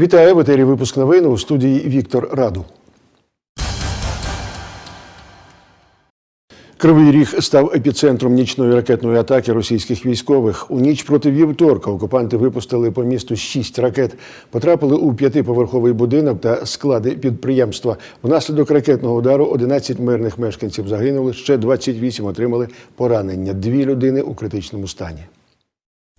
Вітаю в етері випуск новин у студії Віктор Раду. Кривий Ріг став епіцентром нічної ракетної атаки російських військових. У ніч проти вівторка окупанти випустили по місту шість ракет, потрапили у п'ятиповерховий будинок та склади підприємства. Внаслідок ракетного удару 11 мирних мешканців загинули, ще 28 отримали поранення. Дві людини у критичному стані.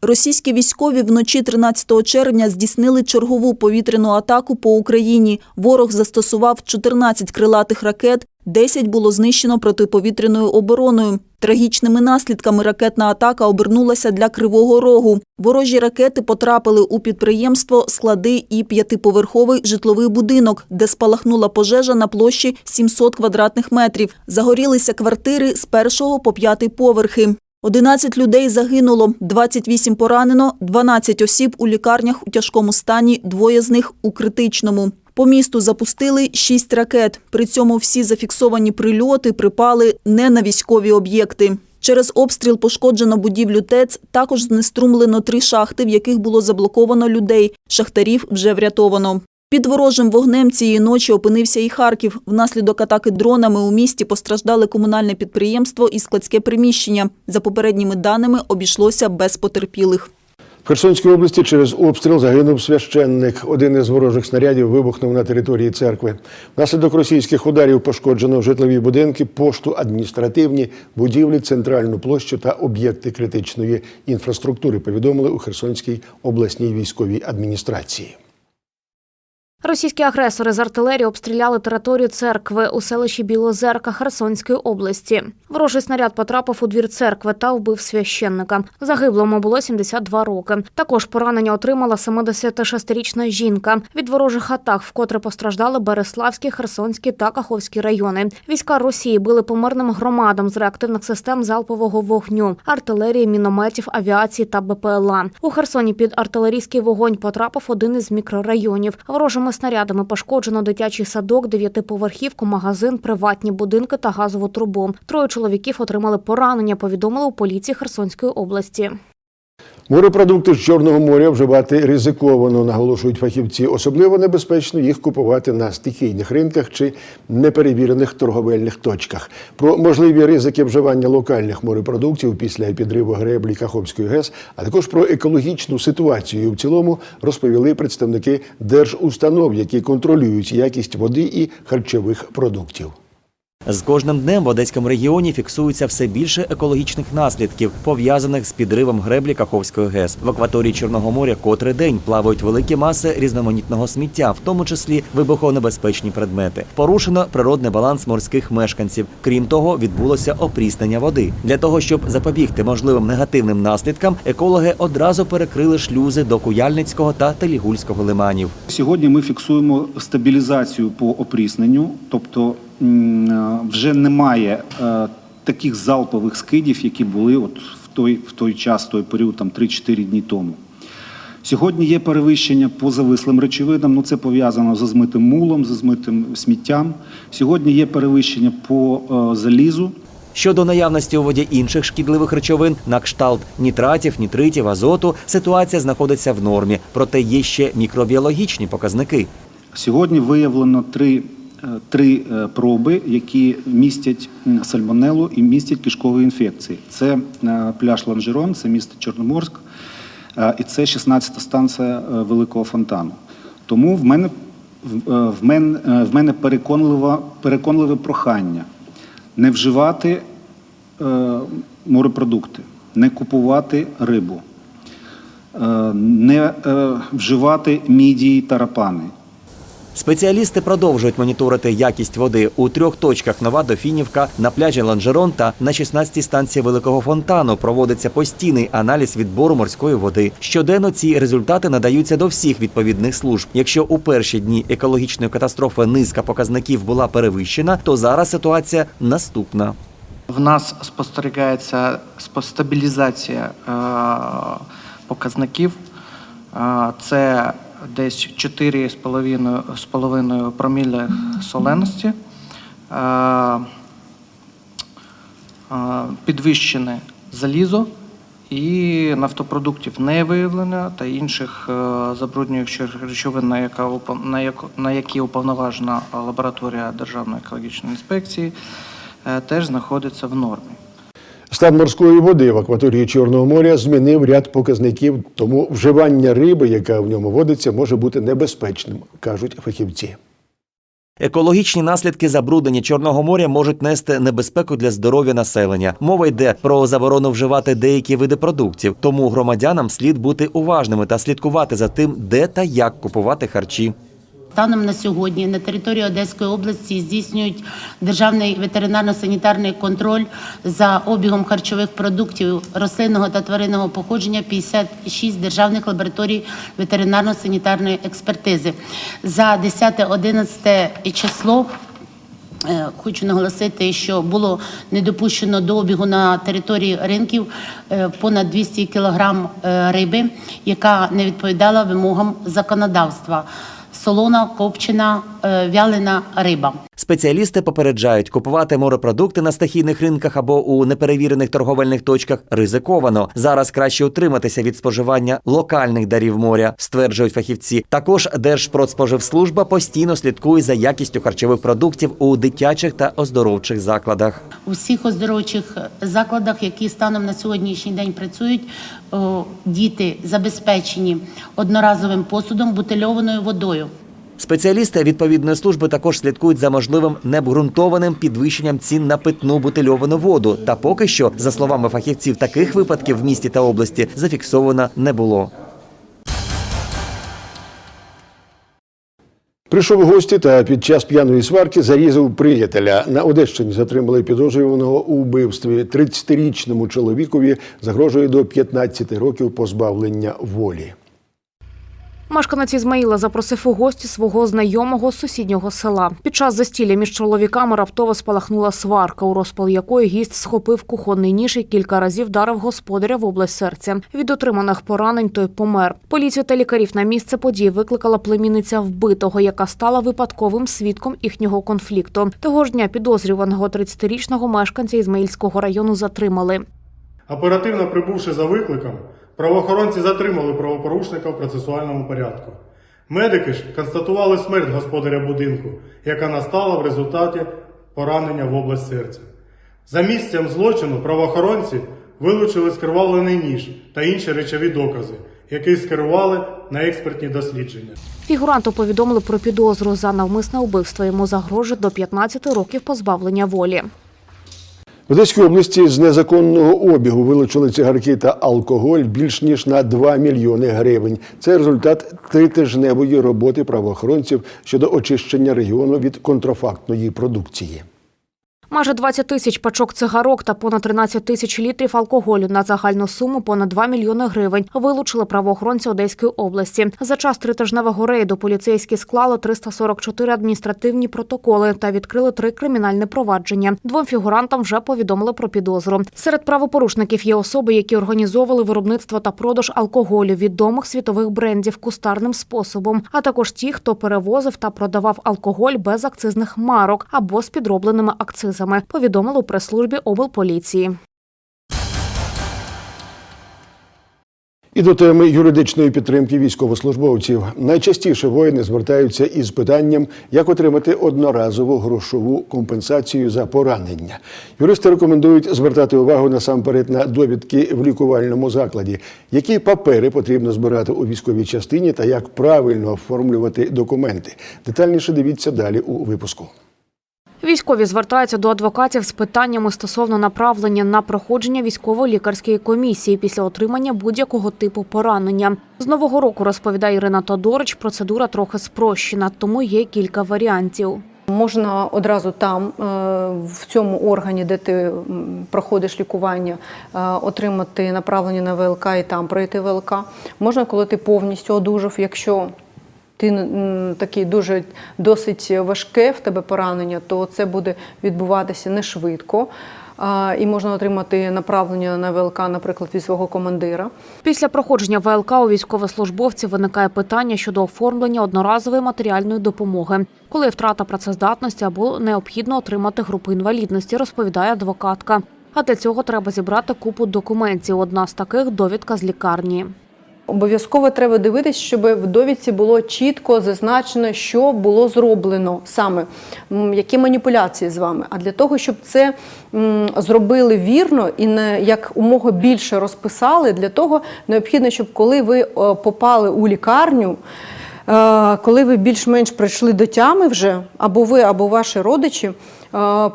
Російські військові вночі 13 червня здійснили чергову повітряну атаку по Україні. Ворог застосував 14 крилатих ракет, 10 було знищено протиповітряною обороною. Трагічними наслідками ракетна атака обернулася для Кривого Рогу. Ворожі ракети потрапили у підприємство, склади і п'ятиповерховий житловий будинок, де спалахнула пожежа на площі 700 квадратних метрів. Загорілися квартири з першого по п'ятий поверхи. 11 людей загинуло, 28 поранено, 12 осіб у лікарнях у тяжкому стані, двоє з них у критичному. По місту запустили 6 ракет. При цьому всі зафіксовані прильоти припали не на військові об'єкти. Через обстріл пошкоджено будівлю ТЕЦ, також знеструмлено три шахти, в яких було заблоковано людей. Шахтарів вже врятовано. Під ворожим вогнем цієї ночі опинився і Харків. Внаслідок атаки дронами у місті постраждали комунальне підприємство і складське приміщення. За попередніми даними обійшлося без потерпілих. В Херсонській області через обстріл загинув священник. Один із ворожих снарядів вибухнув на території церкви. Внаслідок російських ударів пошкоджено житлові будинки, пошту, адміністративні будівлі, центральну площу та об'єкти критичної інфраструктури. Повідомили у Херсонській обласній військовій адміністрації. Російські агресори з артилерії обстріляли територію церкви у селищі Білозерка Херсонської області. Ворожий снаряд потрапив у двір церкви та вбив священника. Загиблому було 72 роки. Також поранення отримала 76-річна жінка. Від ворожих атак вкотре постраждали Береславський, Херсонський та Каховський райони. Війська Росії били по мирним громадам з реактивних систем залпового вогню, артилерії, мінометів, авіації та БПЛА. У Херсоні під артилерійський вогонь потрапив один із мікрорайонів. Ворожими снарядами пошкоджено дитячий садок, дев'ятиповерхівку, магазин, приватні будинки та газову трубу. Троє чоловіків отримали поранення, повідомили у поліції Херсонської області. Морепродукти з Чорного моря вживати ризиковано, наголошують фахівці. Особливо небезпечно їх купувати на стихійних ринках чи неперевірених торговельних точках. Про можливі ризики вживання локальних морепродуктів після підриву греблі Каховської ГЕС, а також про екологічну ситуацію в цілому розповіли представники держустанов, які контролюють якість води і харчових продуктів. З кожним днем в Одеському регіоні фіксується все більше екологічних наслідків, пов'язаних з підривом греблі Каховської ГЕС. В акваторії Чорного моря котрий день плавають великі маси різноманітного сміття, в тому числі вибухонебезпечні предмети. Порушено природний баланс морських мешканців. Крім того, відбулося опріснення води. Для того щоб запобігти можливим негативним наслідкам, екологи одразу перекрили шлюзи до Куяльницького та Телігульського лиманів. Сьогодні ми фіксуємо стабілізацію по опрісненню, тобто вже немає е, таких залпових скидів, які були от в той, в той час, в той період, там 3-4 дні тому. Сьогодні є перевищення по завислим речовинам, ну це пов'язано з змитим мулом, з змитим сміттям. Сьогодні є перевищення по е, залізу, Щодо наявності у воді інших шкідливих речовин, на кшталт нітратів, нітритів, азоту, ситуація знаходиться в нормі, проте є ще мікробіологічні показники. Сьогодні виявлено три, е, три е, проби, які містять сальмонелу і містять кишкові інфекції. Це е, пляж Ланжерон, це місто Чорноморськ, е, і це 16-та станція е, Великого фонтану. Тому в мене, в, е, мене, е, в мене переконливе, переконливе прохання не вживати е, морепродукти, не купувати рибу, е, не е, вживати мідії та рапани. Спеціалісти продовжують моніторити якість води у трьох точках Нова Дофінівка, на пляжі Ланжерон та на 16-й станції Великого фонтану проводиться постійний аналіз відбору морської води. Щоденно ці результати надаються до всіх відповідних служб. Якщо у перші дні екологічної катастрофи низка показників була перевищена, то зараз ситуація наступна. В нас спостерігається спо- стабілізація е, показників. Е, Це десь 4,5 з половиною промілля соленості. Е, е, Підвищене залізо І нафтопродуктів не виявлено та інших е, забруднюючих речовин, на, які уповноважена лабораторія Державної екологічної інспекції, теж знаходиться в нормі. Стан морської води в акваторії Чорного моря змінив ряд показників, тому вживання риби, яка в ньому водиться, може бути небезпечним, кажуть фахівці. Екологічні наслідки забруднення Чорного моря можуть нести небезпеку для здоров'я населення. Мова йде про заборону вживати деякі види продуктів, тому громадянам слід бути уважними та слідкувати за тим, де та як купувати харчі. Станом на сьогодні на території Одеської області здійснюють державний ветеринарно-санітарний контроль за обігом харчових продуктів рослинного та тваринного походження 56 державних лабораторій ветеринарно-санітарної експертизи. За 10-11 число Е, Хочу наголосити, що було не допущено до обігу на території ринків е, понад 200 кілограм е, риби, яка не відповідала вимогам законодавства. Солона, копчена, е, вялена риба. Спеціалісти попереджають, купувати морепродукти на стихійних ринках або у неперевірених торговельних точках ризиковано. Зараз краще утриматися від споживання локальних дарів моря, стверджують фахівці. Також Держпродспоживслужба постійно слідкує за якістю харчових продуктів у дитячих та оздоровчих закладах. У всіх оздоровчих закладах, які станом на сьогоднішній день працюють, діти забезпечені одноразовим посудом, бутильованою водою. Спеціалісти відповідної служби також слідкують за можливим необґрунтованим підвищенням цін на питну бутильовану воду. Та поки що, за словами фахівців, таких випадків в місті та області зафіксовано не було. Прийшов у гості та під час п'яної сварки зарізав приятеля. На Одещині затримали підозрюваного у вбивстві. 30-річному чоловікові загрожує до 15 років позбавлення волі. Мешканець Ізмаїла запросив у гості свого знайомого з сусіднього села. Під час застілля між чоловіками раптово спалахнула сварка, у розпал якої гість схопив кухонний ніж і кілька разів вдарив господаря в область серця. Від отриманих поранень той помер. Поліцію та лікарів на місце події викликала племінниця вбитого, яка стала випадковим свідком їхнього конфлікту. Того ж дня підозрюваного 30-річного мешканця Ізмаїльського району затримали. Оперативно прибувши за викликом, правоохоронці затримали правопорушника в процесуальному порядку. Медики ж констатували смерть господаря будинку, яка настала в результаті поранення в область серця. За місцем злочину правоохоронці вилучили скривавлений ніж та інші речові докази, які скерували на експертні дослідження. Фігуранту повідомили про підозру за навмисне вбивство. Йому загрожує до 15 років позбавлення волі. В Одеській області з незаконного обігу вилучили цигарки та алкоголь більш ніж на 2 мільйони гривень. Це результат тритижневої роботи правоохоронців щодо очищення регіону від контрафактної продукції. Майже 20 тисяч пачок цигарок та понад 13 тисяч літрів алкоголю на загальну суму понад 2 мільйони гривень вилучили правоохоронці Одеської області. За час тритижневого рейду поліцейські склали 344 адміністративні протоколи та відкрили три кримінальні провадження. Двом фігурантам вже повідомили про підозру. Серед правопорушників є особи, які організовували виробництво та продаж алкоголю відомих світових брендів кустарним способом, а також ті, хто перевозив та продавав алкоголь без акцизних марок або з підробленими акцизами. Повідомили у прес-службі облполіції. І до теми юридичної підтримки військовослужбовців. Найчастіше воїни звертаються із питанням, як отримати одноразову грошову компенсацію за поранення. Юристи рекомендують звертати увагу насамперед на довідки в лікувальному закладі, які папери потрібно збирати у військовій частині та як правильно оформлювати документи. Детальніше дивіться далі у випуску. Військові звертаються до адвокатів з питаннями стосовно направлення на проходження військово-лікарської комісії після отримання будь-якого типу поранення. З нового року розповідає Ірина Тодорич. Процедура трохи спрощена, тому є кілька варіантів. Можна одразу там, е, в цьому органі, де ти проходиш лікування, е, отримати направлення на ВЛК і там пройти ВЛК. Можна, коли ти повністю одужав, якщо ти такий дуже досить важке в тебе поранення, то це буде відбуватися не швидко. І можна отримати направлення на ВЛК, наприклад, від свого командира. Після проходження ВЛК у військовослужбовців виникає питання щодо оформлення одноразової матеріальної допомоги, коли втрата працездатності або необхідно отримати групу інвалідності, розповідає адвокатка. А для цього треба зібрати купу документів. Одна з таких довідка з лікарні. Обов'язково треба дивитись, щоб в довідці було чітко зазначено, що було зроблено саме, які маніпуляції з вами. А для того, щоб це зробили вірно і не як умога більше розписали, для того необхідно, щоб коли ви е, попали у лікарню. Е, Коли ви більш-менш прийшли до тями вже, або ви, або ваші родичі, е,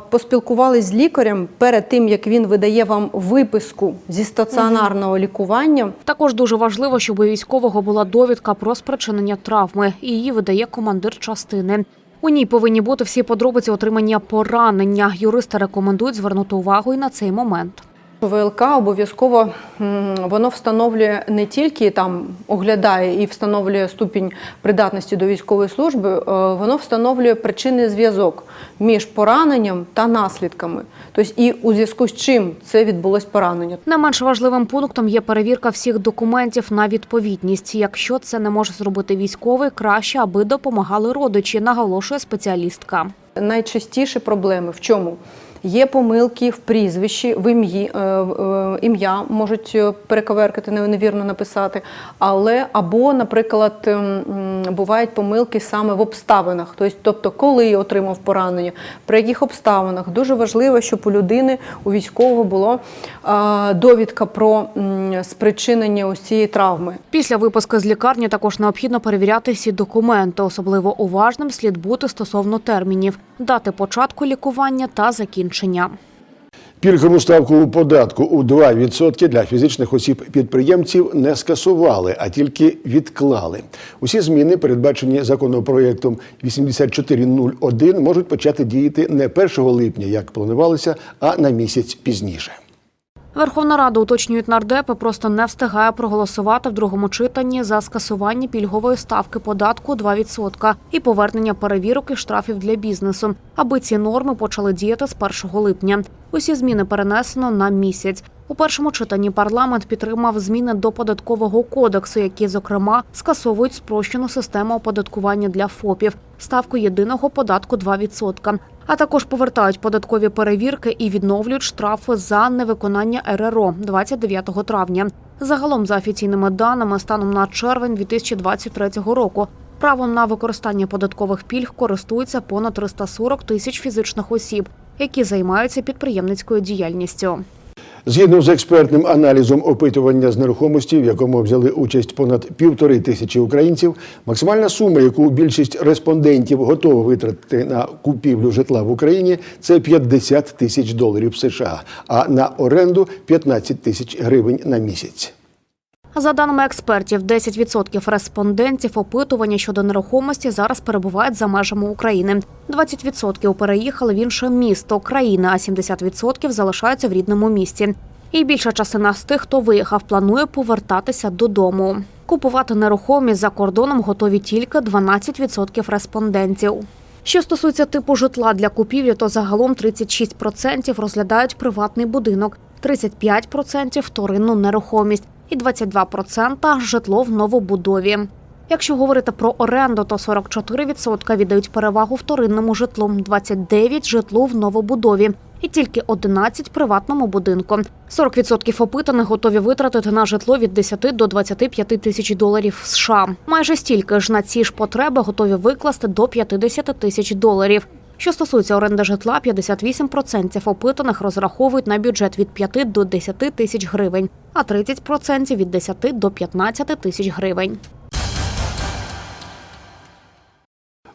поспілкувались з лікарем перед тим, як він видає вам виписку зі стаціонарного лікування, Також дуже важливо, щоб у військового була довідка про спричинення травми. і Її видає командир частини. У ній повинні бути всі подробиці отримання поранення. Юристи рекомендують звернути увагу і на цей момент. ВЛК обов'язково воно встановлює не тільки там оглядає і встановлює ступінь придатності до військової служби, е, воно встановлює причинний зв'язок між пораненням та наслідками. Тобто і у зв'язку з чим це відбулось поранення. Не менш важливим пунктом є перевірка всіх документів на відповідність. Якщо це не може зробити військовий, краще, аби допомагали родичі, наголошує спеціалістка. Найчастіші проблеми в чому? Є помилки в прізвищі, в ім'ї, е, е, ім'я можуть е, перековеркати, не- невірно написати, але або, наприклад, ем, бувають помилки саме в обставинах, Тобто, тобто, коли отримав поранення, при яких обставинах. Дуже важливо, щоб у людини, у військового було довідка про спричинення ось цієї травми. Після випуску з лікарні також необхідно перевіряти всі документи. Особливо уважним слід бути стосовно термінів, дати початку лікування та закінчення. Пільгову ставку податку у 2% для фізичних осіб-підприємців не скасували, а тільки відклали. Усі зміни, передбачені законопроєктом 8401, можуть почати діяти не 1 липня, як планувалося, а на місяць пізніше. Верховна Рада уточнюють нардепи, просто не встигає проголосувати в другому читанні за скасування пільгової ставки податку 2% і повернення перевірок і штрафів для бізнесу, аби ці норми почали діяти з 1 липня. Усі зміни перенесено на місяць. У першому читанні парламент підтримав зміни до податкового кодексу, які, зокрема, скасовують спрощену систему оподаткування для ФОПів, ставку єдиного податку 2%, а також повертають податкові перевірки і відновлюють штрафи за невиконання РРО 29 травня. Загалом, за офіційними даними, станом на червень 2023 року. Правом на використання податкових пільг користуються понад 340 тисяч фізичних осіб, які займаються підприємницькою діяльністю. Згідно з експертним аналізом опитування з нерухомості, в якому взяли участь понад півтори тисячі українців, максимальна сума, яку більшість респондентів готова витратити на купівлю житла в Україні, це 50 тисяч доларів США, а на оренду 15 тисяч гривень на місяць. За даними експертів, 10% респондентів опитування щодо нерухомості зараз перебувають за межами України. 20% переїхали в інше місто країни, а 70% залишаються в рідному місті. І більша частина з тих, хто виїхав, планує повертатися додому. Купувати нерухомість за кордоном готові тільки 12% респондентів. Що стосується типу житла для купівлі, то загалом 36% розглядають приватний будинок, 35% – вторинну нерухомість і 22% – житло в новобудові. Якщо говорити про оренду, то 44% віддають перевагу вторинному житлу, 29% – житлу в новобудові і тільки 11% – приватному будинку. 40% опитаних готові витратити на житло від 10 до 25 тисяч доларів США. Майже стільки ж на ці ж потреби готові викласти до 50 тисяч доларів. Що стосується оренди житла, 58% опитаних розраховують на бюджет від 5 до 10 тисяч гривень, а 30% від 10 до 15 тисяч гривень.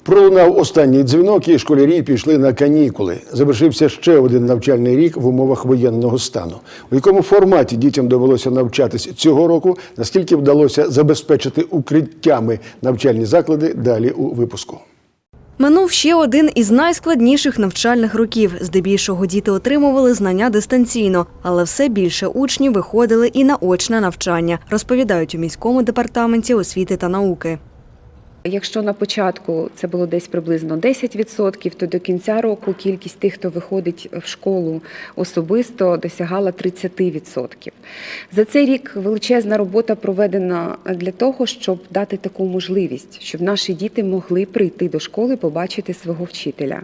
Пролунав останній дзвінок, і школярі пішли на канікули. Завершився ще один навчальний рік в умовах воєнного стану. У якому форматі дітям довелося навчатись цього року, наскільки вдалося забезпечити укриттями навчальні заклади далі у випуску. Минув ще один із найскладніших навчальних років. Здебільшого діти отримували знання дистанційно, але все більше учнів виходили і на очне навчання, розповідають у міському департаменті освіти та науки. Якщо на початку це було десь приблизно 10%, то до кінця року кількість тих, хто виходить в школу особисто, досягала 30%. За цей рік величезна робота проведена для того, щоб дати таку можливість, щоб наші діти могли прийти до школи, побачити свого вчителя.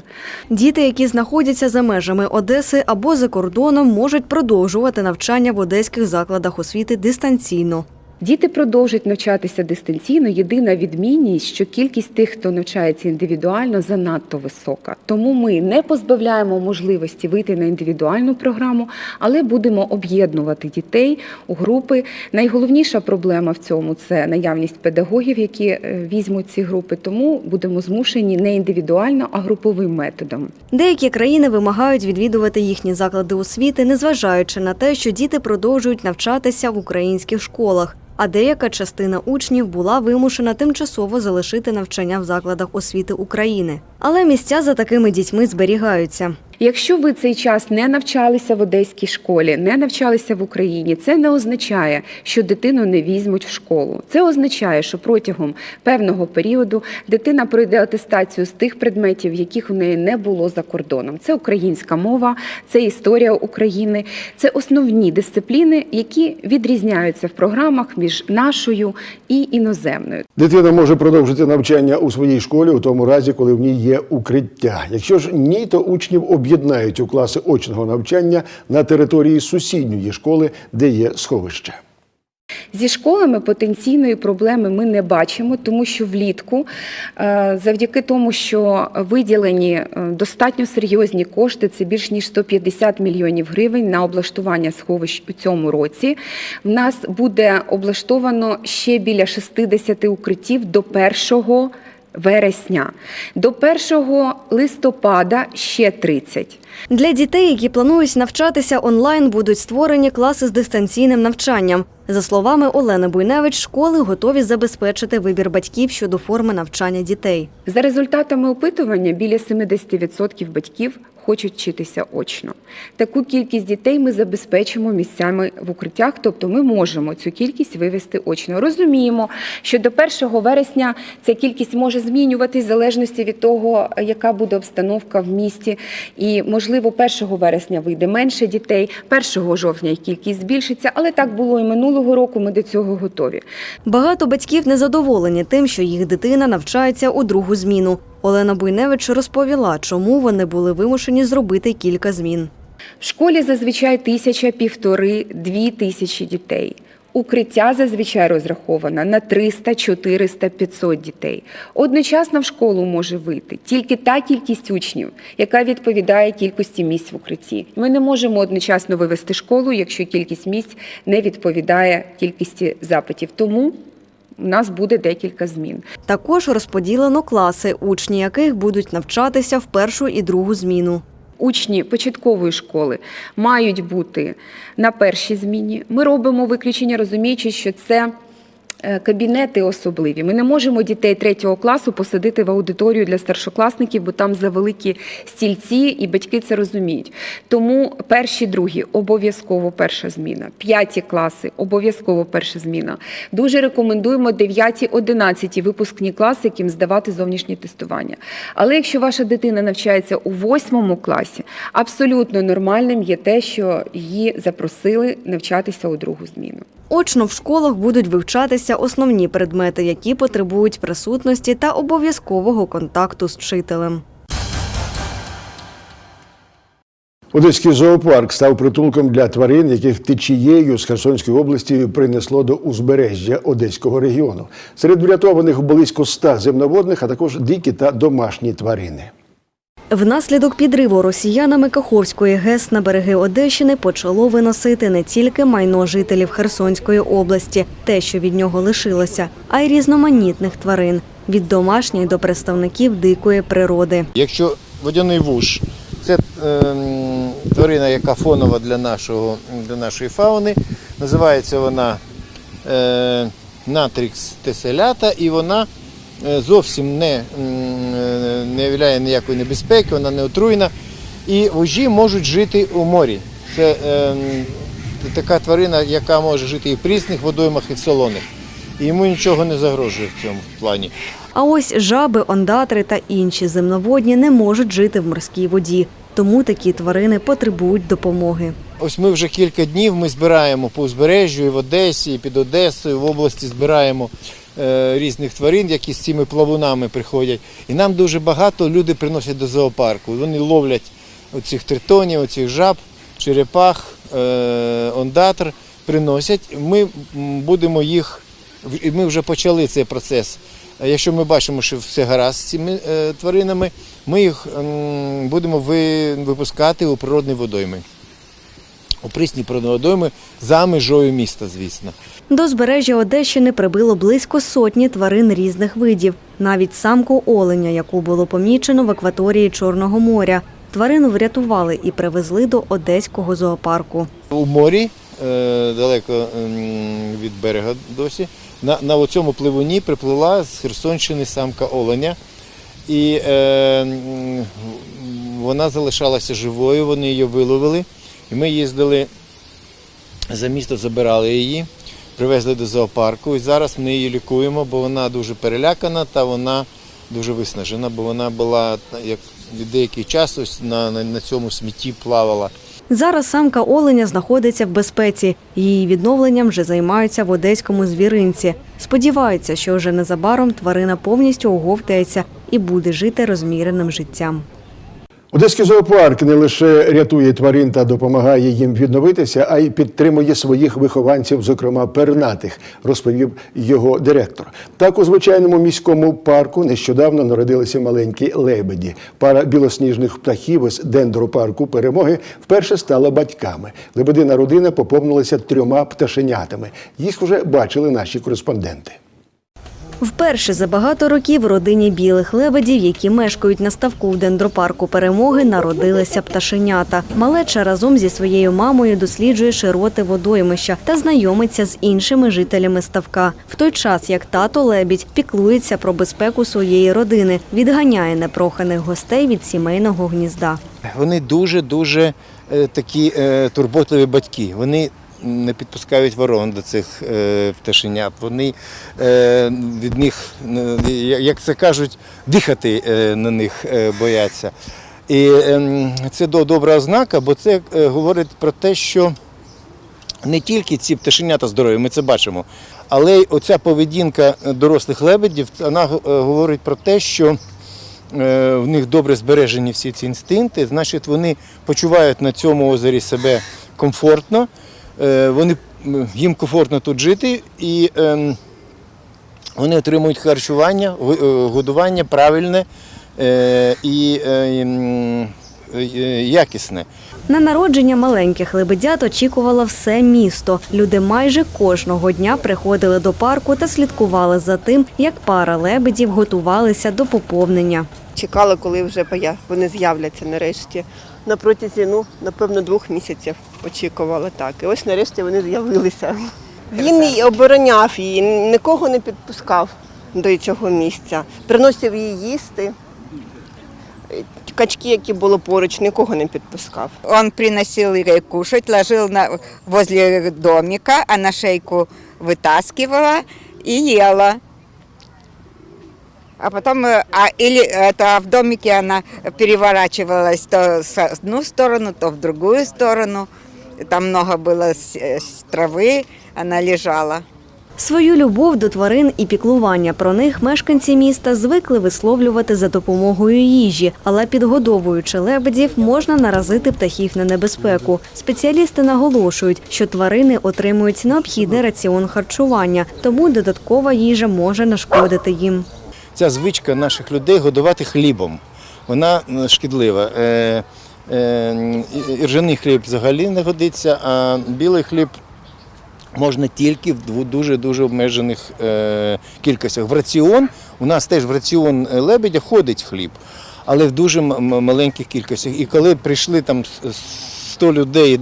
Діти, які знаходяться за межами Одеси або за кордоном, можуть продовжувати навчання в одеських закладах освіти дистанційно. Діти продовжують навчатися дистанційно. Єдина відмінність, що кількість тих, хто навчається індивідуально, занадто висока. Тому ми не позбавляємо можливості вийти на індивідуальну програму, але будемо об'єднувати дітей у групи. Найголовніша проблема в цьому це наявність педагогів, які е, візьмуть ці групи. Тому будемо змушені не індивідуально, а груповим методом. Деякі країни вимагають відвідувати їхні заклади освіти, незважаючи на те, що діти продовжують навчатися в українських школах. А деяка частина учнів була вимушена тимчасово залишити навчання в закладах освіти України. Але місця за такими дітьми зберігаються. Якщо ви цей час не навчалися в одеській школі, не навчалися в Україні, це не означає, що дитину не візьмуть в школу. Це означає, що протягом певного періоду дитина пройде атестацію з тих предметів, яких у неї не було за кордоном. Це українська мова, це історія України, це основні дисципліни, які відрізняються в програмах між нашою і іноземною. Дитина може продовжити навчання у своїй школі у тому разі, коли в ній є укриття. Якщо ж ні, то учнів об'єднають у класи очного навчання на території сусідньої школи, де є сховище. Зі школами потенційної проблеми ми не бачимо, тому що влітку, е, завдяки тому, що виділені е, достатньо серйозні кошти, це більш ніж 150 мільйонів гривень на облаштування сховищ у цьому році. В нас буде облаштовано ще біля 60 укриттів до 1 вересня. До 1 листопада ще 30. Для дітей, які планують навчатися онлайн, будуть створені класи з дистанційним навчанням. За словами Олени Буйневич, школи готові забезпечити вибір батьків щодо форми навчання дітей. За результатами опитування, біля 70% батьків хочуть вчитися очно. Таку кількість дітей ми забезпечимо місцями в укриттях, тобто ми можемо цю кількість вивести очно. Розуміємо, що до 1 вересня ця кількість може змінюватись в залежності від того, яка буде обстановка в місті. І, можливо, 1 вересня вийде менше дітей, 1 жовтня їх кількість збільшиться, але так було і минулого року. Ми до цього готові. Багато батьків незадоволені тим, що їх дитина навчається у другу зміну. Олена Буйневич розповіла, чому вони були вимушені зробити кілька змін. В школі зазвичай тисяча, півтори, дві тисячі дітей. Укриття зазвичай розраховано на 300, 400, 500 дітей. Одночасно в школу може вийти тільки та кількість учнів, яка відповідає кількості місць в укритті. Ми не можемо одночасно вивести школу, якщо кількість місць не відповідає кількості запитів. Тому у нас буде декілька змін. Також розподілено класи, учні яких будуть навчатися в першу і другу зміну. Учні початкової школи мають бути на першій зміні. Ми робимо виключення, розуміючи, що це кабінети особливі. Ми не можемо дітей третього класу посадити в аудиторію для старшокласників, бо там завеликі стільці, і батьки це розуміють. Тому перші, другі обов'язково перша зміна. П'яті класи обов'язково перша зміна. Дуже рекомендуємо 9, 11 випускні класи, яким здавати зовнішнє тестування. Але якщо ваша дитина навчається у восьмому класі, абсолютно нормальним є те, що її запросили навчатися у другу зміну. Очно в школах будуть вивчатися основні предмети, які потребують присутності та обов'язкового контакту з вчителем. Одеський зоопарк став притулком для тварин, яких течією з Херсонської області принесло до узбережжя Одеського регіону. Серед врятованих близько ста земноводних, а також дикі та домашні тварини. Внаслідок підриву росіянами Каховської ГЕС на береги Одещини почало виносити не тільки майно жителів Херсонської області, те, що від нього лишилося, а й різноманітних тварин від домашньої до представників дикої природи. Якщо водяний вуш це ем, тварина, яка фонова для, нашого, для нашої фауни, називається вона е, натрікс теселята, і вона зовсім не, е, не являє ніякої небезпеки, вона не отруєна. І вужі можуть жити у морі. Це ем, така тварина, яка може жити і в прісних водоймах, і в солоних. і йому нічого не загрожує в цьому плані. А ось жаби, ондатри та інші земноводні не можуть жити в морській воді, тому такі тварини потребують допомоги. Ось ми вже кілька днів ми збираємо по узбережжю і в Одесі, і під Одесою, в області збираємо е, різних тварин, які з цими плавунами приходять. І нам дуже багато люди приносять до зоопарку. Вони ловлять оцих тритонів, оцих жаб, черепах, е, ондатр приносять. Ми будемо їх, ми вже почали цей процес. Е, Якщо ми бачимо, що все гаразд з цими е, тваринами, ми їх будемо випускати у природні водойми у прісні водойми за межою міста, звісно. До збережжя Одещини прибило близько сотні тварин різних видів, навіть самку оленя, яку було помічено в акваторії Чорного моря. Тварину врятували і привезли до одеського зоопарку. У морі, е, далеко від берега досі, на, на цьому пливуні приплила з Херсонщини самка оленя. І е, вона залишалася живою, вони її виловили. І ми їздили за місто, забирали її, привезли до зоопарку. І зараз ми її лікуємо, бо вона дуже перелякана та вона дуже виснажена, бо вона була як від деякий час ось на, на, на цьому смітті плавала. Зараз самка оленя знаходиться в безпеці. Її відновленням вже займаються в одеському звіринці. Сподіваються, що вже незабаром тварина повністю оговтається і буде жити розміреним життям. Одеський зоопарк не лише рятує тварин та допомагає їм відновитися, а й підтримує своїх вихованців, зокрема пернатих, розповів його директор. Так у звичайному міському парку нещодавно народилися маленькі лебеді. Пара білосніжних птахів із дендропарку перемоги вперше стала батьками. Лебедина родина поповнилася трьома пташенятами. Їх вже бачили наші кореспонденти. Вперше за багато років родині білих лебедів, які мешкають на ставку в дендропарку перемоги, народилися пташенята. Малеча разом зі своєю мамою досліджує широти водоймища та знайомиться з іншими жителями ставка. В той час як тато лебідь піклується про безпеку своєї родини, відганяє непроханих гостей від сімейного гнізда. Вони дуже-дуже е, такі е, турботливі батьки. Вони не підпускають ворон до цих е, пташенят. Вони е, від них, е, як це кажуть, дихати на них бояться. І е, це добра ознака, бо це говорить про те, що не тільки ці пташенята здорові, ми це бачимо, але й оця поведінка дорослих лебедів, вона говорить про те, що в них добре збережені всі ці інстинкти, значить вони почувають на цьому озері себе комфортно, вони, їм комфортно тут жити і ем, вони отримують харчування, е, годування правильне е, і е, е, якісне. На народження маленьких лебедят очікувало все місто. Люди майже кожного дня приходили до парку та слідкували за тим, як пара лебедів готувалися до поповнення. Чекали, коли вже вони з'являться нарешті. На протязі, ну, напевно, двох місяців очікували так. І ось нарешті вони з'явилися. Він і обороняв її, нікого не підпускав до цього місця. Приносив їй їсти. Качки, які були поруч, нікого не підпускав. Он приносил ей кушать, ложил на, возле домика, а на шейку вытаскивала и ела. А потом, э, а, или это, а в домике она переворачивалась то в одну сторону, то в другую сторону. Там много было с- с травы, она лежала. Свою любов до тварин і піклування про них мешканці міста звикли висловлювати за допомогою їжі, але підгодовуючи лебедів, можна наразити птахів на небезпеку. Спеціалісти наголошують, що тварини отримують необхідний раціон харчування, тому додаткова їжа може нашкодити їм. ця звичка наших людей годувати хлібом. Вона шкідлива. Е, е, Іржаний хліб взагалі не годиться, а білий хліб можна тільки в дуже-дуже обмежених е, кількостях. В раціон, у нас теж в раціон лебедя ходить хліб, але в дуже маленьких кількостях. І коли прийшли там с- с- 100 людей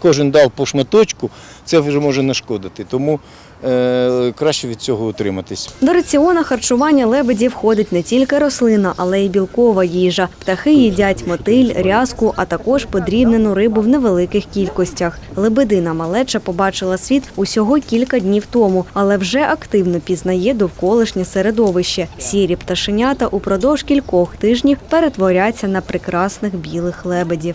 кожен дав по шматочку, це вже може нашкодити. Тому е, краще від цього утриматись. До раціона харчування лебедів входить не тільки рослина, але й білкова їжа. Птахи їдять мотиль, рязку, а також подрібнену рибу в невеликих кількостях. Лебедина малеча побачила світ усього кілька днів тому, але вже активно пізнає довколишнє середовище. Сірі пташенята упродовж кількох тижнів перетворяться на прекрасних білих лебедів.